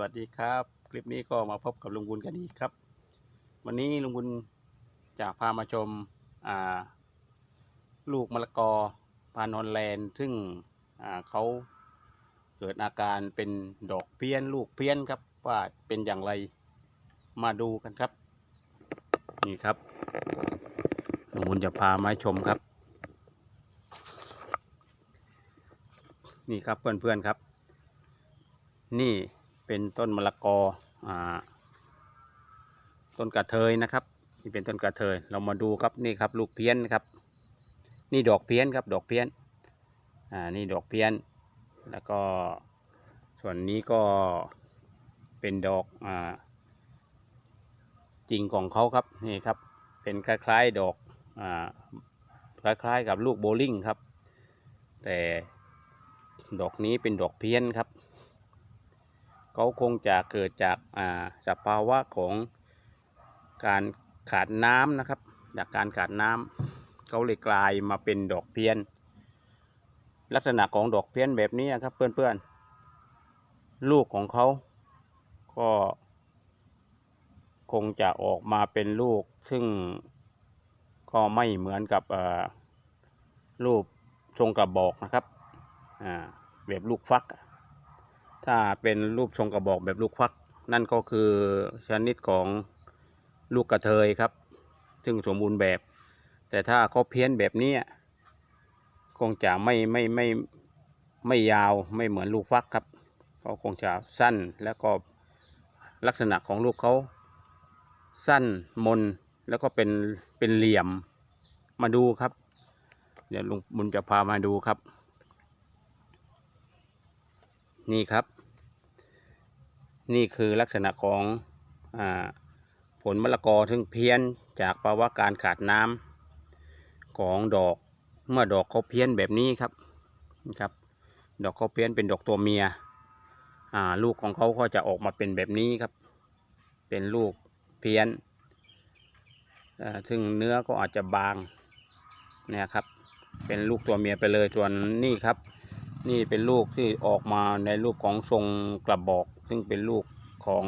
วัสดีครับ คลิปนี้ก็มาพบกับลุงบุญกันอีกครับ วันนี้ลุงบุญจะพามาชมาลูกมะละกอพานอนแลนด์ซึ่งเขาเกิดอาการเป็นดอกเพี้ยนลูกเพี้ยนครับว่าเป็นอย่างไรมาดูกันครับ นี่ครับลุงบุญจะพามาชมครับ นี่ครับเพื่อนๆครับ นี่ เป็นต้นมะละกออ่าต้นกระเทยนะครับ นี่เป็นต้นกระเทย เรามาดูครับนี่ครับ ลูกเพี้ยนครับ นี่ดอกเพี้ยนครับ ดอกเพี้ยนอ่านี่ดอกเพี้ยน แล้วก็ส่วนนี้ก็เป็นดอกอ่าจริงของเขาครับนี่ครับ เป็นคล้ายๆดอกอ่าคล้ายๆกับลูกโบลิ่งครับ แต่ดอกนี้เป็นดอกเพี้ยนครับ เขาคงจะเกิดจากอ่าสภาวะของการขาดน้ำนะครับ จากการขาดน้ำเขาเลยกลายมาเป็นดอกเพี้ยน ลักษณะของดอกเพี้ยนแบบนี้ครับเพื่อนๆ ลูกของเขาก็คงจะออกมาเป็นลูก ซึ่งก็ไม่เหมือนกับอ่ารูปทรงกระบอกนะครับอ่าแบบลูกฟัก ถ้าเป็นรูปทรงกระบอกแบบลูกฟัก นั่นก็คือชนิดของลูกกระเทยครับ ซึ่งสมบูรณ์แบบ แต่ถ้าเขาเพี้ยนแบบนี้คงจะไม่ไม่ไม่ไม่ยาวไม่เหมือนลูกฟักครับเขาคงจะสั้นแล้วก็ลักษณะของลูกเขาสั้นมนแล้วก็เป็นเป็นเหลี่ยมมาดูครับ เดี๋ยวลุงบุญจะพามาดูครับ นี่ครับ นี่คือลักษณะของอผลมะละกอซึ่งเพี้ยนจากภาวะการขาดน้ำของดอกเมื่อดอกเขาเพี้ยนแบบนี้ครับนะครับ ดอกเขาเพี้ยนเป็นดอกตัวเมียลูกของเขาก็จะออกมาเป็นแบบนี้ครับ เป็นลูกเพี้ยนซึ่งเนื้อก็อาจจะบางเนี่ยครับ เป็นลูกตัวเมียไปเลยส่วนนี่ครับ นี่เป็นลูกที่ออกมาในรูปของทรงกระบอก ซึ่งเป็นลูกของ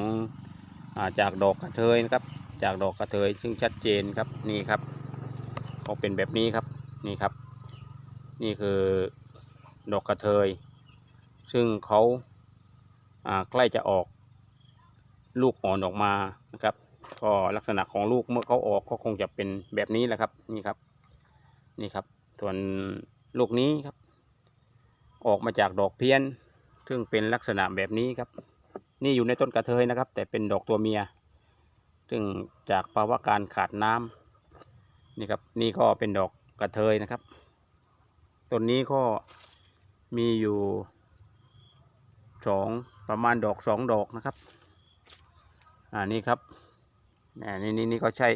อาจากดอกกระเทยนะครับ จากดอกกระเทยซึ่งชัดเจนครับนี่ครับเขาเป็นแบบนี้ครับนี่ครับ นี่คือดอกกระเทย ซึ่งเขาาใกล้จะออกลูกอ่อนออกมานะครับ ก็ลักษณะของลูกเมื่อเขาออกก็คงจะเป็นแบบนี้แหละครับนี่ครับ นี่ครับ ส่วนลูกนี้ครับ ออกมาจากดอกเพี้ยน ซึ่งเป็นลักษณะแบบนี้ครับ นี่อยู่ในต้นกระเทยนะครับ แต่เป็นดอกตัวเมีย ซึ่งจากภาวะการขาดน้ำนี่ครับ นี่ก็เป็นดอกกระเทยนะครับ ต้นนี้ก็มีอยู่สองประมาณดอกสองดอกนะครับ อ่านี่ครับนี่นี่นี่ก็ใช่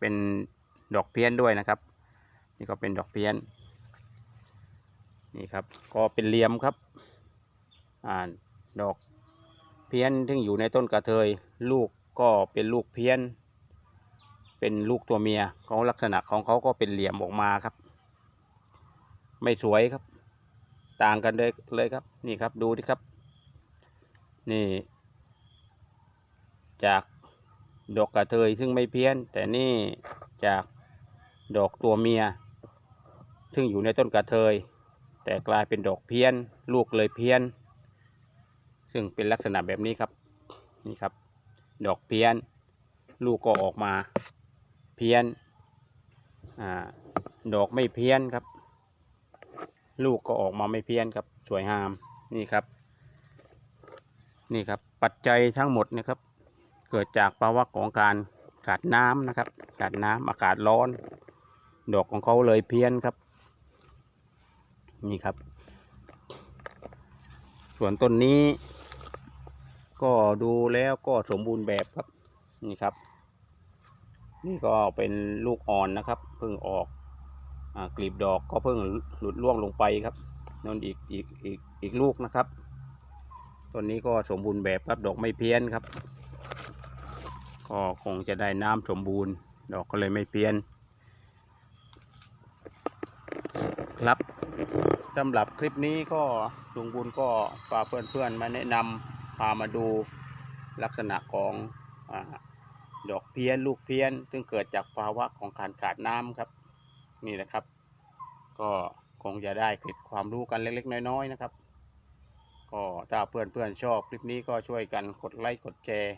เป็นดอกเพี้ยนด้วยนะครับ นี่ก็เป็นดอกเพี้ยน นี่ครับก็เป็นเหลี่ยมครับอ่าดอกเพี้ยนที่อยู่ในต้นกระเทย ลูกก็เป็นลูกเพี้ยน เป็นลูกตัวเมียของลักษณะของเขาก็เป็นเหลี่ยมออกมาครับ ไม่สวยครับ ต่างกันเลยเลยครับ นี่ครับดูดิครับ นี่ จากดอกกระเทยซึ่งไม่เพี้ยน แต่นี่จากดอกตัวเมีย ซึ่งอยู่ในต้นกระเทย แต่กลายเป็นดอกเพี้ยน ลูกเลยเพี้ยน ซึ่งเป็นลักษณะแบบนี้ครับ นี่ครับ ดอกเพี้ยน ลูกก็ออกมา เพี้ยนอ่าดอกไม่เพี้ยนครับ ลูกก็ออกมาไม่เพี้ยนครับ สวยงาม นี่ครับ นี่ครับ ปัจจัยทั้งหมดนะครับ เกิดจากภาวะของการขาดน้ำนะครับ ขาดน้ำอากาศร้อน ดอกของเขาเลยเพี้ยนครับ นี่ครับ ส่วนต้นนี้ ก็ดูแล้วก็สมบูรณ์แบบครับ นี่ครับ นี่ก็เป็นลูกอ่อนนะครับ เพิ่งออกอกลีบดอกก็เพิ่งหลุดร่วงลงไปครับนั่นอีกอีกอีกอีกลูกนะครับต้นนี้ก็สมบูรณ์แบบครับดอกไม่เพี้ยนครับ ก็คงจะได้น้ำสมบูรณ์ ดอกก็เลยไม่เพี้ยน ครับ สำหรับคลิปนี้ก็ลุงบุญก็พาเพื่อนๆมาแนะนำพามาดูลักษณะของอดอกเพี้ยนลูกเพี้ยน ซึ่งเกิดจากภาวะของการขาดน้ำครับ นี่นะครับ ก็คงจะได้เกร็ดความรู้กันเล็กๆ น้อยๆนะครับ ก็ถ้าเพื่อนๆชอบคลิปนี้ก็ช่วยกันกดไลค์กดแชร์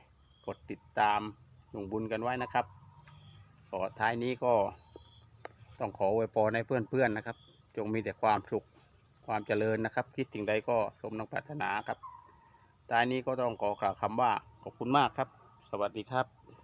กดติดตามลุงบุญกันไว้นะครับขอท้ายนี้ก็ต้องขออวยพรให้เพื่อนๆนะครับ จงมีแต่ความสุข ความเจริญนะครับ คิดสิ่งใดก็สมนังปรารถนาครับท้ายนี้ก็ต้องขอกล่าวคำว่าขอบคุณมากครับ สวัสดีครับ